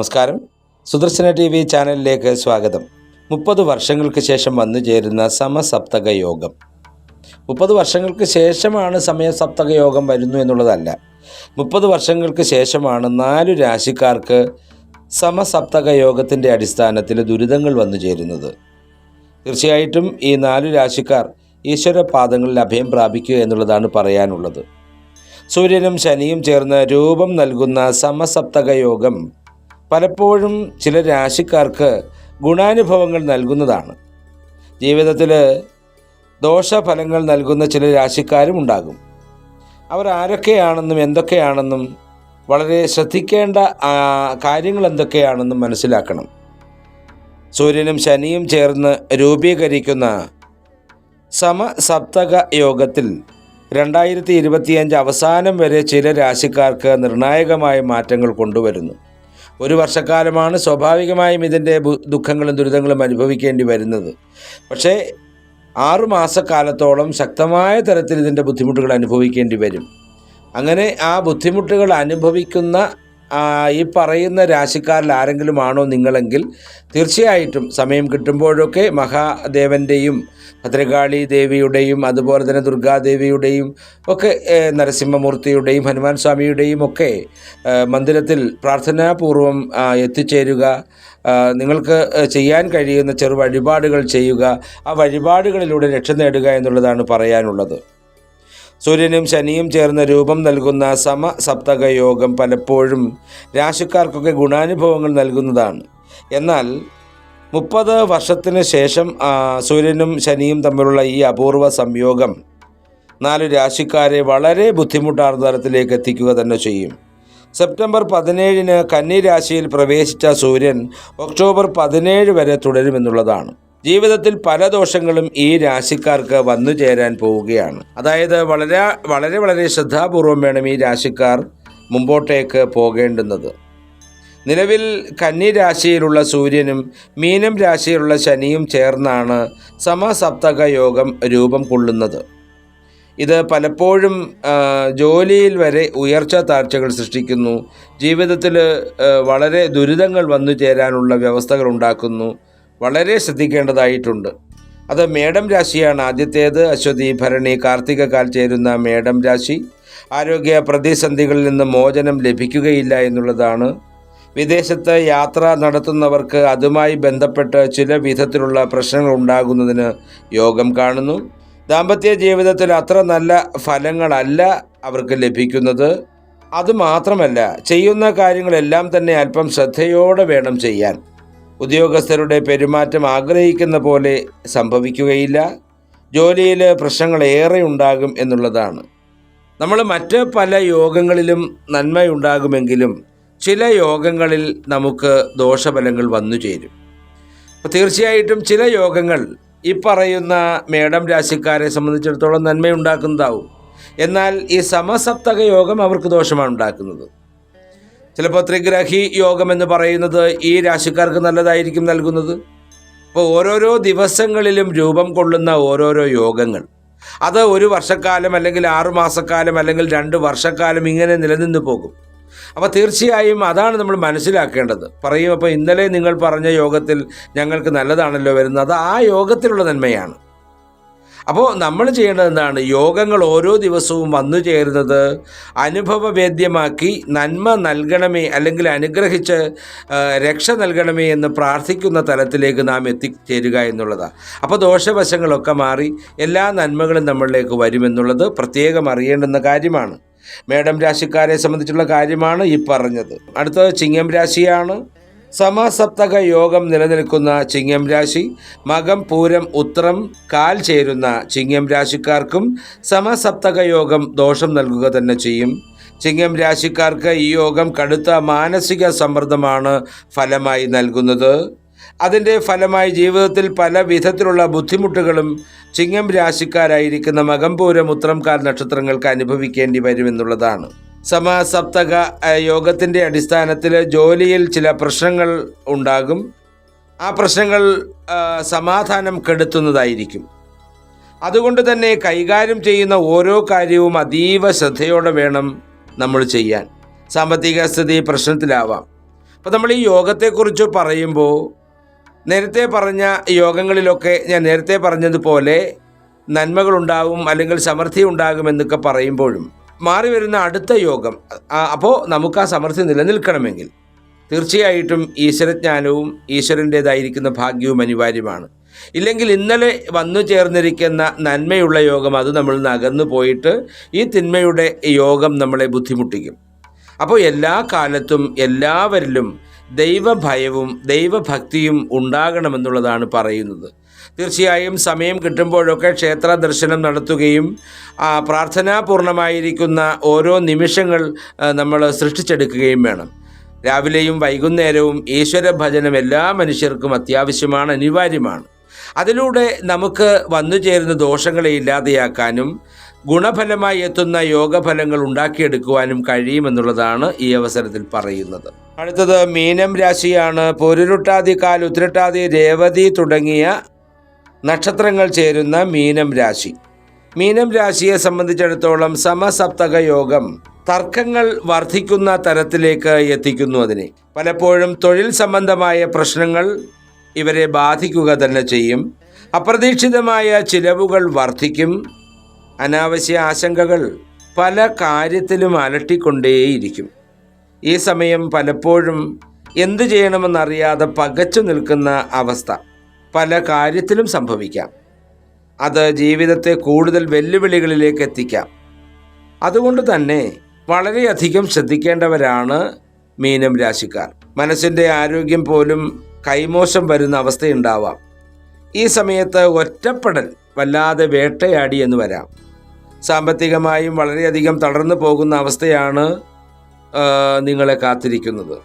നമസ്കാരം. Sudarshana T V ചാനലിലേക്ക് സ്വാഗതം. മുപ്പത് വർഷങ്ങൾക്ക് ശേഷം വന്നു ചേരുന്ന സമസപ്തക യോഗം. മുപ്പത് വർഷങ്ങൾക്ക് ശേഷമാണ് സമയസപ്തക യോഗം വരുന്നു എന്നുള്ളതല്ല. മുപ്പത് വർഷങ്ങൾക്ക് ശേഷമാണ് നാലു രാശിക്കാർക്ക് സമസപ്തക യോഗത്തിന്റെ അടിസ്ഥാനത്തിൽ ദുരിതങ്ങൾ വന്നു ചേരുന്നത്. തീർച്ചയായിട്ടും ഈ നാലു രാശിക്കാർ ഈശ്വര പാദങ്ങളിൽ അഭയം പ്രാപിക്കുക എന്നുള്ളതാണ് പറയാനുള്ളത്. സൂര്യനും ശനിയും ചേർന്ന് രൂപം നൽകുന്ന സമസപ്തക യോഗം പലപ്പോഴും ചില രാശിക്കാർക്ക് ഗുണാനുഭവങ്ങൾ നൽകുന്നതാണ്. ജീവിതത്തിൽ ദോഷഫലങ്ങൾ നൽകുന്ന ചില രാശിക്കാരും ഉണ്ടാകും. അവർ ആരൊക്കെയാണെന്നും എന്തൊക്കെയാണെന്നും വളരെ ശ്രദ്ധിക്കേണ്ട കാര്യങ്ങൾ എന്തൊക്കെയാണെന്നും മനസ്സിലാക്കണം. സൂര്യനും ശനിയും ചേർന്ന് രൂപീകരിക്കുന്ന സമസപ്തക യോഗത്തിൽ രണ്ടായിരത്തി ഇരുപത്തിയഞ്ച് അവസാനം വരെ ചില രാശിക്കാർക്ക് നിർണായകമായ മാറ്റങ്ങൾ കൊണ്ടുവരുന്നു. ഒരു വർഷക്കാലമാണ് സ്വാഭാവികമായും ഇതിന്റെ ദുഃഖങ്ങളും ദുരിതങ്ങളും അനുഭവിക്കേണ്ടി വരുന്നത്. പക്ഷേ ആറുമാസക്കാലത്തോളം ശക്തമായ തരത്തിൽ ഇതിന്റെ ബുദ്ധിമുട്ടുകൾ അനുഭവിക്കേണ്ടി വരും. അങ്ങനെ ആ ബുദ്ധിമുട്ടുകൾ അനുഭവിക്കുന്ന ഈ പറയുന്ന രാശിക്കാരിൽ ആരെങ്കിലും ആണോ നിങ്ങളെങ്കിൽ തീർച്ചയായിട്ടും സമയം കിട്ടുമ്പോഴൊക്കെ മഹാദേവന്റെയും ഭദ്രകാളി ദേവിയുടെയും അതുപോലെ തന്നെ ദുർഗാദേവിയുടെയും ഒക്കെ നരസിംഹമൂർത്തിയുടെയും ഹനുമാൻ സ്വാമിയുടെയും ഒക്കെ മന്ദിരത്തിൽ പ്രാർത്ഥനാപൂർവം എത്തിച്ചേരുക. നിങ്ങൾക്ക് ചെയ്യാൻ കഴിയുന്ന ചെറു വഴിപാടുകൾ ചെയ്യുക. ആ വഴിപാടുകളിലൂടെ രക്ഷ നേടുക എന്നുള്ളതാണ് പറയാനുള്ളത്. സൂര്യനും ശനിയും ചേർന്ന രൂപം നൽകുന്ന സമസപ്തക യോഗം പലപ്പോഴും രാശിക്കാർക്കൊക്കെ ഗുണാനുഭവങ്ങൾ നൽകുന്നതാണ്. എന്നാൽ മുപ്പത് വർഷത്തിന് ശേഷം സൂര്യനും ശനിയും തമ്മിലുള്ള ഈ അപൂർവ സംയോഗം നാല് രാശിക്കാരെ വളരെ ബുദ്ധിമുട്ടാർന്ന തരത്തിലേക്ക് എത്തിക്കുക തന്നെ ചെയ്യും. സെപ്റ്റംബർ പതിനേഴിന് കന്നി രാശിയിൽ പ്രവേശിച്ച സൂര്യൻ ഒക്ടോബർ പതിനേഴ് വരെ തുടരുമെന്നുള്ളതാണ്. ജീവിതത്തിൽ പല ദോഷങ്ങളും ഈ രാശിക്കാർക്ക് വന്നു ചേരാൻ പോവുകയാണ്. അതായത് വളരെ വളരെ വളരെ ശ്രദ്ധാപൂർവം വേണം ഈ രാശിക്കാർ മുമ്പോട്ടേക്ക് പോകേണ്ടുന്നത്. നിലവിൽ കന്നി രാശിയിലുള്ള സൂര്യനും മീനം രാശിയിലുള്ള ശനിയും ചേർന്നാണ് സമസപ്തക യോഗം രൂപം കൊള്ളുന്നത്. ഇത് പലപ്പോഴും ജോലിയിൽ വരെ ഉയർച്ച താഴ്ചകൾ സൃഷ്ടിക്കുന്നു. ജീവിതത്തിൽ വളരെ ദുരിതങ്ങൾ വന്നു ചേരാനുള്ള വ്യവസ്ഥകൾ ഉണ്ടാക്കുന്നു. വളരെ ശ്രദ്ധിക്കേണ്ടതായിട്ടുണ്ട്. അത് മേടം രാശിയാണ്. ആദ്യത്തേത് അശ്വതി ഭരണി കാർത്തിക കാൽ ചേരുന്ന മേടം രാശി. ആരോഗ്യ പ്രതിസന്ധികളിൽ നിന്ന് മോചനം ലഭിക്കുകയില്ല എന്നുള്ളതാണ്. വിദേശത്ത് യാത്ര നടത്തുന്നവർക്ക് അതുമായി ബന്ധപ്പെട്ട് ചില വിധത്തിലുള്ള പ്രശ്നങ്ങൾ ഉണ്ടാകുന്നതിന് യോഗം കാണുന്നു. ദാമ്പത്യ ജീവിതത്തിൽ അത്ര നല്ല ഫലങ്ങളല്ല അവർക്ക് ലഭിക്കുന്നത്. അതുമാത്രമല്ല ചെയ്യുന്ന കാര്യങ്ങളെല്ലാം തന്നെ അല്പം ശ്രദ്ധയോടെ വേണം ചെയ്യാൻ. ഉദ്യോഗസ്ഥരുടെ പെരുമാറ്റം ആഗ്രഹിക്കുന്ന പോലെ സംഭവിക്കുകയില്ല. ജോലിയിൽ പ്രശ്നങ്ങൾ ഏറെ ഉണ്ടാകും എന്നുള്ളതാണ്. നമ്മൾ മറ്റ് പല യോഗങ്ങളിലും നന്മയുണ്ടാകുമെങ്കിലും ചില യോഗങ്ങളിൽ നമുക്ക് ദോഷഫലങ്ങൾ വന്നു ചേരും. അപ്പോൾ തീർച്ചയായിട്ടും ചില യോഗങ്ങൾ ഈ പറയുന്ന മേഡം രാശിക്കാരെ സംബന്ധിച്ചിടത്തോളം നന്മയുണ്ടാക്കുന്നതാവും. എന്നാൽ ഈ സമസപ്തക യോഗം അവർക്ക് ദോഷമാണ് ഉണ്ടാക്കുന്നത്. ചിലപ്പോൾ ത്രിഗ്രഹി യോഗം എന്ന് പറയുന്നത് ഈ രാശിക്കാർക്ക് നല്ലതായിരിക്കും നൽകുന്നത്. അപ്പോൾ ഓരോരോ ദിവസങ്ങളിലും രൂപം കൊള്ളുന്ന ഓരോരോ യോഗങ്ങൾ. അത് ഒരു വർഷക്കാലം അല്ലെങ്കിൽ ആറുമാസക്കാലം അല്ലെങ്കിൽ രണ്ട് വർഷക്കാലം ഇങ്ങനെ നിലനിന്ന് പോകും. അപ്പോൾ തീർച്ചയായും അതാണ് നമ്മൾ മനസ്സിലാക്കേണ്ടത്. പറയും അപ്പോൾ ഇന്നലെ നിങ്ങൾ പറഞ്ഞ യോഗത്തിൽ ഞങ്ങൾക്ക് നല്ലതാണല്ലോ വരുന്നത്. അത് ആ യോഗത്തിലുള്ള നന്മയാണ്. അപ്പോൾ നമ്മൾ ചെയ്യേണ്ടത് എന്താണ്? യോഗങ്ങൾ ഓരോ ദിവസവും വന്നു ചേരുന്നത് അനുഭവവേദ്യമാക്കി നന്മ നൽകണമേ അല്ലെങ്കിൽ അനുഗ്രഹിച്ച് രക്ഷ നൽകണമേ എന്ന് പ്രാർത്ഥിക്കുന്ന തലത്തിലേക്ക് നാം എത്തിച്ചേരുക എന്നുള്ളതാണ് അപ്പോൾ ദോഷവശങ്ങളൊക്കെ മാറി എല്ലാ നന്മകളും നമ്മളിലേക്ക് വരുമെന്നുള്ളത് പ്രത്യേകം അറിയേണ്ടുന്ന കാര്യമാണ്. മേഡം രാശിക്കാരെ സംബന്ധിച്ചുള്ള കാര്യമാണ് ഈ പറഞ്ഞത്. അടുത്തത് ചിങ്ങം രാശിയാണ്. സമസപ്തക യോഗം നിലനിൽക്കുന്ന ചിങ്ങം രാശി മകം പൂരം ഉത്രം കാൽ ചേരുന്ന ചിങ്ങം രാശിക്കാർക്കും സമസപ്തക യോഗം ദോഷം നൽകുക തന്നെ ചെയ്യും. ചിങ്ങം രാശിക്കാർക്ക് ഈ യോഗം കടുത്ത മാനസിക സമ്മർദ്ദമാണ് ഫലമായി നൽകുന്നത്. അതിന്റെ ഫലമായി ജീവിതത്തിൽ പല വിധത്തിലുള്ള ബുദ്ധിമുട്ടുകളും ചിങ്ങം രാശിക്കാരായിരിക്കുന്ന മകം പൂരം ഉത്രം കാൽ നക്ഷത്രങ്ങൾക്ക് അനുഭവിക്കേണ്ടി വരുമെന്നുള്ളതാണ് സമസപ്തക യോഗത്തിന്റെ അടിസ്ഥാനത്തിൽ ജോലിയിൽ ചില പ്രശ്നങ്ങൾ ഉണ്ടാകും. ആ പ്രശ്നങ്ങൾ സമാധാനം കെടുത്തുന്നതായിരിക്കും. അതുകൊണ്ട് തന്നെ കൈകാര്യം ചെയ്യുന്ന ഓരോ കാര്യവും അതീവ ശ്രദ്ധയോടെ വേണം നമ്മൾ ചെയ്യാൻ. സാമ്പത്തിക സ്ഥിതി പ്രശ്നത്തിലാവാം. അപ്പോൾ നമ്മൾ ഈ യോഗത്തെക്കുറിച്ച് പറയുമ്പോൾ നേരത്തെ പറഞ്ഞ യോഗങ്ങളിലൊക്കെ ഞാൻ നേരത്തെ പറഞ്ഞതുപോലെ നന്മകളുണ്ടാവും അല്ലെങ്കിൽ സമൃദ്ധി ഉണ്ടാകുമെന്നൊക്കെ പറയുമ്പോഴും മാറി വരുന്ന അടുത്ത യോഗം. അപ്പോൾ നമുക്ക് ആ സമൃദ്ധി നിലനിൽക്കണമെങ്കിൽ തീർച്ചയായിട്ടും ഈശ്വരജ്ഞാനവും ഈശ്വരന്റേതായിരിക്കുന്ന ഭാഗ്യവും അനിവാര്യമാണ്. ഇല്ലെങ്കിൽ ഇന്നലെ വന്നു ചേർന്നിരിക്കുന്ന നന്മയുള്ള യോഗം അത് നമ്മൾ നിന്ന് പോയിട്ട് ഈ തിന്മയുടെ യോഗം നമ്മളെ ബുദ്ധിമുട്ടിക്കും. അപ്പോൾ എല്ലാ കാലത്തും എല്ലാവരിലും ദൈവഭയവും ദൈവഭക്തിയും ഉണ്ടാകണമെന്നുള്ളതാണ് പറയുന്നത്. തീർച്ചയായും സമയം കിട്ടുമ്പോഴൊക്കെ ക്ഷേത്ര ദർശനം നടത്തുകയും പ്രാർത്ഥനാപൂർണമായിരിക്കുന്ന ഓരോ നിമിഷങ്ങൾ നമ്മൾ സൃഷ്ടിച്ചെടുക്കുകയും വേണം. രാവിലെയും വൈകുന്നേരവും ഈശ്വര ഭജനം എല്ലാ മനുഷ്യർക്കും അത്യാവശ്യമാണ് അനിവാര്യമാണ്. അതിലൂടെ നമുക്ക് വന്നു ചേരുന്ന ദോഷങ്ങളെ ഇല്ലാതെയാക്കാനും ഗുണഫലമായി എത്തുന്ന യോഗഫലങ്ങൾ ഉണ്ടാക്കിയെടുക്കുവാനും കഴിയുമെന്നുള്ളതാണ് ഈ അവസരത്തിൽ പറയുന്നത്. അടുത്തത് മീനം രാശിയാണ്. പൊരുരുട്ടാതി കാൽ ഉത്തിരട്ടാതി രേവതി തുടങ്ങിയ നക്ഷത്രങ്ങൾ ചേരുന്ന മീനം രാശി. മീനം രാശിയെ സംബന്ധിച്ചിടത്തോളം സമസപ്തക യോഗം തർക്കങ്ങൾ വർദ്ധിക്കുന്ന തരത്തിലേക്ക് എത്തിക്കുന്നു അതിനെ. പലപ്പോഴും തൊഴിൽ സംബന്ധമായ പ്രശ്നങ്ങൾ ഇവരെ ബാധിക്കുക തന്നെ ചെയ്യും. അപ്രതീക്ഷിതമായ ചിലവുകൾ വർദ്ധിക്കും അനാവശ്യ ആശങ്കകൾ പല കാര്യത്തിലും അലട്ടിക്കൊണ്ടേയിരിക്കും. ഈ സമയം പലപ്പോഴും എന്തു ചെയ്യണമെന്നറിയാതെ പകച്ചു നിൽക്കുന്ന അവസ്ഥ. പല കാര്യത്തിലും സംഭവിക്കാം. അത് ജീവിതത്തെ കൂടുതൽ വെല്ലുവിളികളിലേക്ക് എത്തിക്കാം. അതുകൊണ്ട് തന്നെ വളരെയധികം ശ്രദ്ധിക്കേണ്ടവരാണ് മീനം രാശിക്കാർ. മനസ്സിന്റെ ആരോഗ്യം പോലും കൈമോശം വരുന്ന അവസ്ഥയുണ്ടാവാം. ഈ സമയത്ത് ഒറ്റപ്പെടൽ വല്ലാതെ വേട്ടയാടി എന്ന് വരാം. സാമ്പത്തികമായും വളരെയധികം തളർന്നു പോകുന്ന അവസ്ഥയാണ് നിങ്ങളെ കാത്തിരിക്കുന്നത്.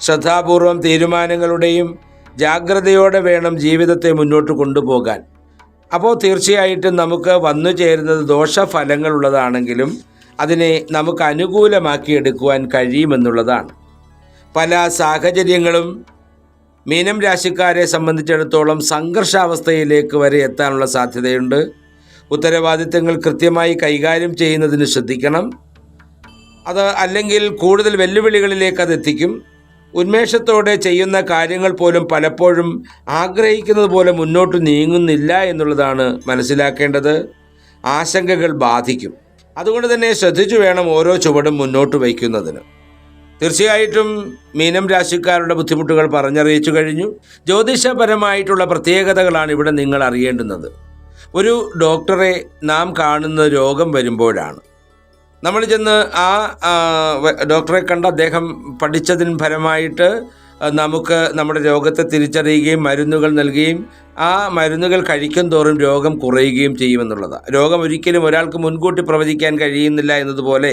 ശ്രദ്ധാപൂർവം തീരുമാനങ്ങളുടെയും ജാഗ്രതയോടെ വേണം ജീവിതത്തെ മുന്നോട്ട് കൊണ്ടുപോകാൻ. അപ്പോൾ തീർച്ചയായിട്ടും നമുക്ക് വന്നു ചേരുന്നത് ദോഷഫലങ്ങളുള്ളതാണെങ്കിലും അതിനെ നമുക്ക് അനുകൂലമാക്കി എടുക്കുവാൻ കഴിയുമെന്നുള്ളതാണ്. പല സാഹചര്യങ്ങളും മീനം രാശിക്കാരെ സംബന്ധിച്ചിടത്തോളം സംഘർഷാവസ്ഥയിലേക്ക് വരെ എത്താനുള്ള സാധ്യതയുണ്ട്. ഉത്തരവാദിത്തങ്ങൾ കൃത്യമായി കൈകാര്യം ചെയ്യുന്നതിന് ശ്രദ്ധിക്കണം. അത് അല്ലെങ്കിൽ കൂടുതൽ വെല്ലുവിളികളിലേക്ക് അത് എത്തിക്കും. ഉന്മേഷത്തോടെ ചെയ്യുന്ന കാര്യങ്ങൾ പോലും പലപ്പോഴും ആഗ്രഹിക്കുന്നത് പോലെ മുന്നോട്ട് നീങ്ങുന്നില്ല എന്നുള്ളതാണ് മനസ്സിലാക്കേണ്ടത്. ആശങ്കകൾ ബാധിക്കും. അതുകൊണ്ട് തന്നെ ശ്രദ്ധിച്ചു വേണം ഓരോ ചുവടും മുന്നോട്ട് വയ്ക്കുന്നതിന്. തീർച്ചയായിട്ടും മീനം രാശിക്കാരുടെ ബുദ്ധിമുട്ടുകൾ പറഞ്ഞറിയിച്ചു കഴിഞ്ഞു. ജ്യോതിഷപരമായിട്ടുള്ള പ്രത്യേകതകളാണ് ഇവിടെ നിങ്ങൾ അറിയേണ്ടുന്നത്. ഒരു ഡോക്ടറെ നാം കാണുന്ന രോഗം വരുമ്പോഴാണ്. നമ്മൾ ചെന്ന് ആ ഡോക്ടറെ കണ്ട് അദ്ദേഹം പഠിച്ചതിന് ഫലമായിട്ട് നമുക്ക് നമ്മുടെ രോഗത്തെ തിരിച്ചറിയുകയും മരുന്നുകൾ നൽകുകയും ആ മരുന്നുകൾ കഴിക്കും തോറും രോഗം കുറയുകയും ചെയ്യുമെന്നുള്ളതാണ് രോഗം ഒരിക്കലും ഒരാൾക്ക് മുൻകൂട്ടി പ്രവചിക്കാൻ കഴിയുന്നില്ല എന്നതുപോലെ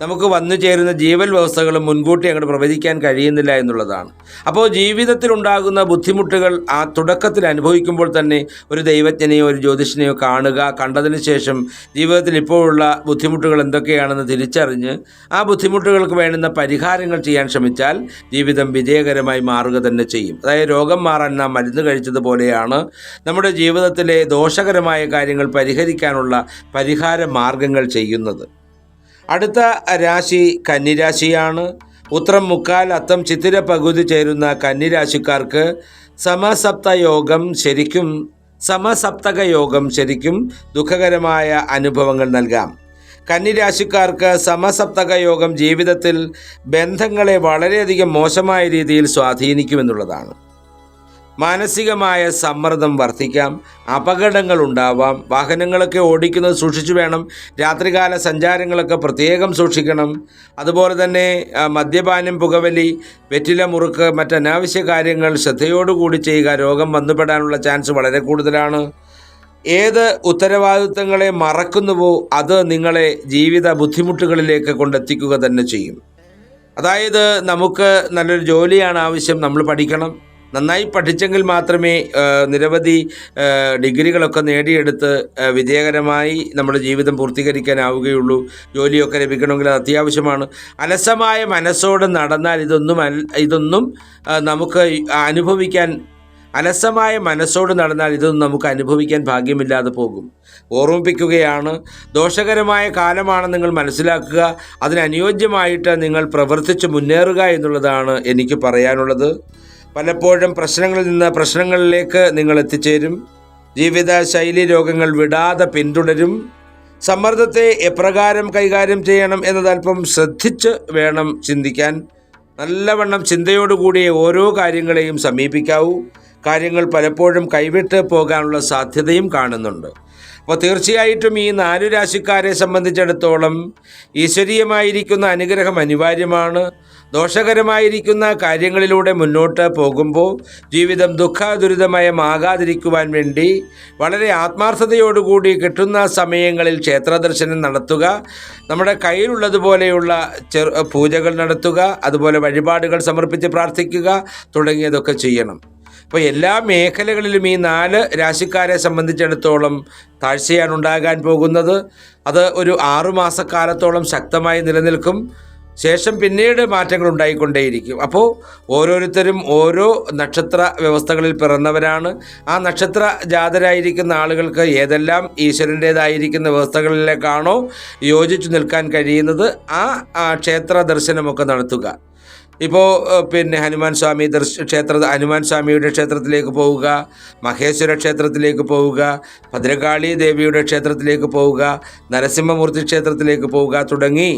നമുക്ക് വന്നു ചേരുന്ന ജീവൽ വ്യവസ്ഥകളും മുൻകൂട്ടി അങ്ങോട്ട് പ്രവചിക്കാൻ കഴിയുന്നില്ല എന്നുള്ളതാണ്. അപ്പോൾ ജീവിതത്തിലുണ്ടാകുന്ന ബുദ്ധിമുട്ടുകൾ ആ തുടക്കത്തിൽ അനുഭവിക്കുമ്പോൾ തന്നെ ഒരു ദൈവജ്ഞനെയോ ഒരു ജ്യോതിഷനെയോ കാണുക കണ്ടതിന് ശേഷം ജീവിതത്തിൽ ഇപ്പോഴുള്ള ബുദ്ധിമുട്ടുകൾ എന്തൊക്കെയാണെന്ന് തിരിച്ചറിഞ്ഞ് ആ ബുദ്ധിമുട്ടുകൾക്ക് വേണ്ടുന്ന പരിഹാരങ്ങൾ ചെയ്യാൻ ശ്രമിച്ചാൽ ജീവിതം വിജയകരമായി മാറുക തന്നെ ചെയ്യും. അതായത് രോഗം മാറാൻ നാം മരുന്ന് കഴിച്ചതുപോലെയാണ് നമ്മുടെ ജീവിതത്തിലെ ദോഷകരമായ കാര്യങ്ങൾ പരിഹരിക്കാനുള്ള പരിഹാര മാർഗങ്ങൾ ചെയ്യുന്നത്. അടുത്ത രാശി കന്നിരാശിയാണ്. ഉത്രം മുക്കാൽ അത്തം ചിത്തിര പകുതി ചേരുന്ന കന്നിരാശിക്കാർക്ക് സമസപ്ത യോഗം ശരിക്കും സമസപ്തക യോഗം ശരിക്കും ദുഃഖകരമായ അനുഭവങ്ങൾ നൽകാം. കന്നിരാശിക്കാർക്ക് സമസപ്തക യോഗം ജീവിതത്തിൽ ബന്ധങ്ങളെ വളരെയധികം മോശമായ രീതിയിൽ സ്വാധീനിക്കുമെന്നുള്ളതാണ്. മാനസികമായ സമ്മർദ്ദം വർദ്ധിക്കാം അപകടങ്ങൾ ഉണ്ടാവാം വാഹനങ്ങളൊക്കെ ഓടിക്കുന്നത് സൂക്ഷിച്ചു വേണം രാത്രികാല സഞ്ചാരങ്ങളൊക്കെ പ്രത്യേകം സൂക്ഷിക്കണം. അതുപോലെ തന്നെ മദ്യപാനം പുകവലി വെറ്റില മുറുക്ക് മറ്റനാവശ്യ കാര്യങ്ങൾ ശ്രദ്ധയോടുകൂടി ചെയ്യുക രോഗം വന്നുപെടാനുള്ള ചാൻസ് വളരെ കൂടുതലാണ്. ഏത് ഉത്തരവാദിത്തങ്ങളെ മറക്കുന്നുവോ അത് നിങ്ങളെ ജീവിത ബുദ്ധിമുട്ടുകളിലേക്ക് കൊണ്ടെത്തിക്കുക തന്നെ ചെയ്യും. അതായത് നമുക്ക് നല്ലൊരു ജോലിയാണ് ആവശ്യം നമ്മൾ പഠിക്കണം. നന്നായി പഠിച്ചെങ്കിൽ മാത്രമേ നിരവധി ഡിഗ്രികളൊക്കെ നേടിയെടുത്ത് വിജയകരമായി നമ്മുടെ ജീവിതം പൂർത്തീകരിക്കാനാവുകയുള്ളൂ. ജോലിയൊക്കെ ലഭിക്കണമെങ്കിൽ അത് അത്യാവശ്യമാണ്. അലസമായ മനസ്സോടെ നടന്നാൽ ഇതൊന്നും ഇതൊന്നും നമുക്ക് അനുഭവിക്കാൻ അലസമായ മനസ്സോട് നടന്നാൽ ഇതൊന്നും നമുക്ക് അനുഭവിക്കാൻ ഭാഗ്യമില്ലാതെ പോകും. ഓർമ്മിപ്പിക്കുകയാണ് ദോഷകരമായ കാലമാണ് നിങ്ങൾ മനസ്സിലാക്കുക. അതിനനുയോജ്യമായിട്ട് നിങ്ങൾ പ്രവർത്തിച്ച് മുന്നേറുക എന്നുള്ളതാണ് എനിക്ക് പറയാനുള്ളത്. പലപ്പോഴും പ്രശ്നങ്ങളിൽ നിന്ന് പ്രശ്നങ്ങളിലേക്ക് നിങ്ങൾ എത്തിച്ചേരും. ജീവിത ശൈലി രോഗങ്ങൾ വിടാതെ പിന്തുടരും. സമ്മർദ്ദത്തെ എപ്രകാരം കൈകാര്യം ചെയ്യണം എന്നത് അല്പം ശ്രദ്ധിച്ച് വേണം ചിന്തിക്കാൻ. നല്ലവണ്ണം ചിന്തയോടുകൂടിയ ഓരോ കാര്യങ്ങളെയും സമീപിക്കാവൂ. കാര്യങ്ങൾ പലപ്പോഴും കൈവിട്ട് പോകാനുള്ള സാധ്യതയും കാണുന്നുണ്ട്. അപ്പോൾ തീർച്ചയായിട്ടും ഈ നാലു രാശിക്കാരെ സംബന്ധിച്ചിടത്തോളം ഈശ്വരീയമായിരിക്കുന്ന അനുഗ്രഹം അനിവാര്യമാണ്. ദോഷകരമായിരിക്കുന്ന കാര്യങ്ങളിലൂടെ മുന്നോട്ട് പോകുമ്പോൾ ജീവിതം ദുഃഖ ദുരിതമയമാകാതിരിക്കുവാൻ വേണ്ടി വളരെ ആത്മാർത്ഥതയോടുകൂടി കിട്ടുന്ന സമയങ്ങളിൽ ക്ഷേത്രദർശനം നടത്തുക നമ്മുടെ കയ്യിലുള്ളതുപോലെയുള്ള ചെറു പൂജകൾ നടത്തുക അതുപോലെ വഴിപാടുകൾ സമർപ്പിച്ച് പ്രാർത്ഥിക്കുക തുടങ്ങിയതൊക്കെ ചെയ്യണം. അപ്പോൾ എല്ലാ മേഖലകളിലും ഈ നാല് രാശിക്കാരെ സംബന്ധിച്ചിടത്തോളം താഴ്ചയാണ് ഉണ്ടാകാൻ പോകുന്നത്. അത് ഒരു ആറുമാസക്കാലത്തോളം ശക്തമായി നിലനിൽക്കും. ശേഷം പിന്നീട് മാറ്റങ്ങൾ ഉണ്ടായിക്കൊണ്ടേയിരിക്കും. അപ്പോൾ ഓരോരുത്തരും ഓരോ നക്ഷത്ര വ്യവസ്ഥകളിൽ പിറന്നവരാണ്. ആ നക്ഷത്ര ജാതരായിരിക്കുന്ന ആളുകൾക്ക് ഏതെല്ലാം ഈശ്വരന്റേതായിരിക്കുന്ന വ്യവസ്ഥകളിലേക്കാണോ യോജിച്ചു നിൽക്കാൻ കഴിയുന്നത് ആ ക്ഷേത്ര ദർശനമൊക്കെ നടത്തുക. ഇപ്പോൾ പിന്നെ ഹനുമാൻ സ്വാമി ദർശ ക്ഷേത്ര ഹനുമാൻ സ്വാമിയുടെ ക്ഷേത്രത്തിലേക്ക് പോവുക മഹേശ്വര ക്ഷേത്രത്തിലേക്ക് പോവുക ഭദ്രകാളി ദേവിയുടെ ക്ഷേത്രത്തിലേക്ക് പോവുക നരസിംഹമൂർത്തി ക്ഷേത്രത്തിലേക്ക് പോവുക തുടങ്ങി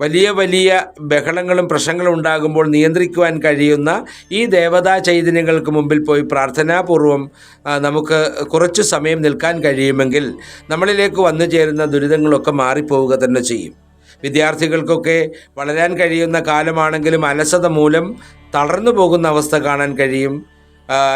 വലിയ വലിയ ബഹളങ്ങളും പ്രശ്നങ്ങളും ഉണ്ടാകുമ്പോൾ നിയന്ത്രിക്കുവാൻ കഴിയുന്ന ഈ ദേവതാ ചൈതന്യങ്ങൾക്ക് മുമ്പിൽ പോയി പ്രാർത്ഥനാപൂർവം നമുക്ക് കുറച്ച് സമയം നിൽക്കാൻ കഴിയുമെങ്കിൽ നമ്മളിലേക്ക് വന്നു ചേരുന്ന ദുരിതങ്ങളൊക്കെ മാറിപ്പോവുക തന്നെ ചെയ്യും. വിദ്യാർത്ഥികൾക്കൊക്കെ വളരാൻ കഴിയുന്ന കാലമാണെങ്കിലും അലസത മൂലം തളർന്നു പോകുന്ന അവസ്ഥ കാണാൻ കഴിയും.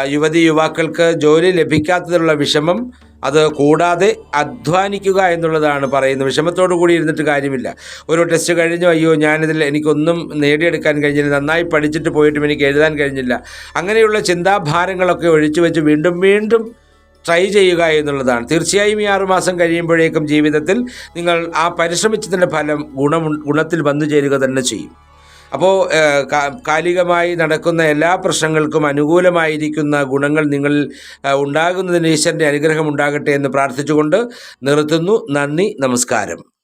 യുവതി യുവാക്കൾക്ക് ജോലി ലഭിക്കാത്തതിലുള്ള വിഷമം അത് കൂടാതെ അധ്വാനിക്കുക എന്നുള്ളതാണ് പറയുന്നത്. വിഷമത്തോടു കൂടി ഇരുന്നിട്ട് കാര്യമില്ല. ഒരു ടെസ്റ്റ് കഴിഞ്ഞു അയ്യോ ഞാനിതിൽ എനിക്കൊന്നും നേടിയെടുക്കാൻ കഴിഞ്ഞില്ല നന്നായി പഠിച്ചിട്ട് പോയിട്ടും എനിക്ക് എഴുതാൻ കഴിഞ്ഞില്ല. അങ്ങനെയുള്ള ചിന്താഭാരങ്ങളൊക്കെ ഒഴിച്ചു വെച്ച് വീണ്ടും വീണ്ടും ട്രൈ ചെയ്യുക എന്നുള്ളതാണ്. തീർച്ചയായും ഈ ആറുമാസം കഴിയുമ്പോഴേക്കും ജീവിതത്തിൽ നിങ്ങൾ ആ പരിശ്രമിച്ചതിന്റെ ഫലം ഗുണം ഗുണത്തിൽ വന്നു ചേരുക തന്നെ ചെയ്യും. അപ്പോൾ കാലികമായി നടക്കുന്ന എല്ലാ പ്രശ്നങ്ങൾക്കും അനുകൂലമായിരിക്കുന്ന ഗുണങ്ങൾ ഏഹ്, ഉണ്ടാകുന്നതിന് ഈശ്വരന്റെ അനുഗ്രഹം ഉണ്ടാകട്ടെ എന്ന് പ്രാർത്ഥിച്ചുകൊണ്ട് നിർത്തുന്നു. നന്ദി നമസ്കാരം.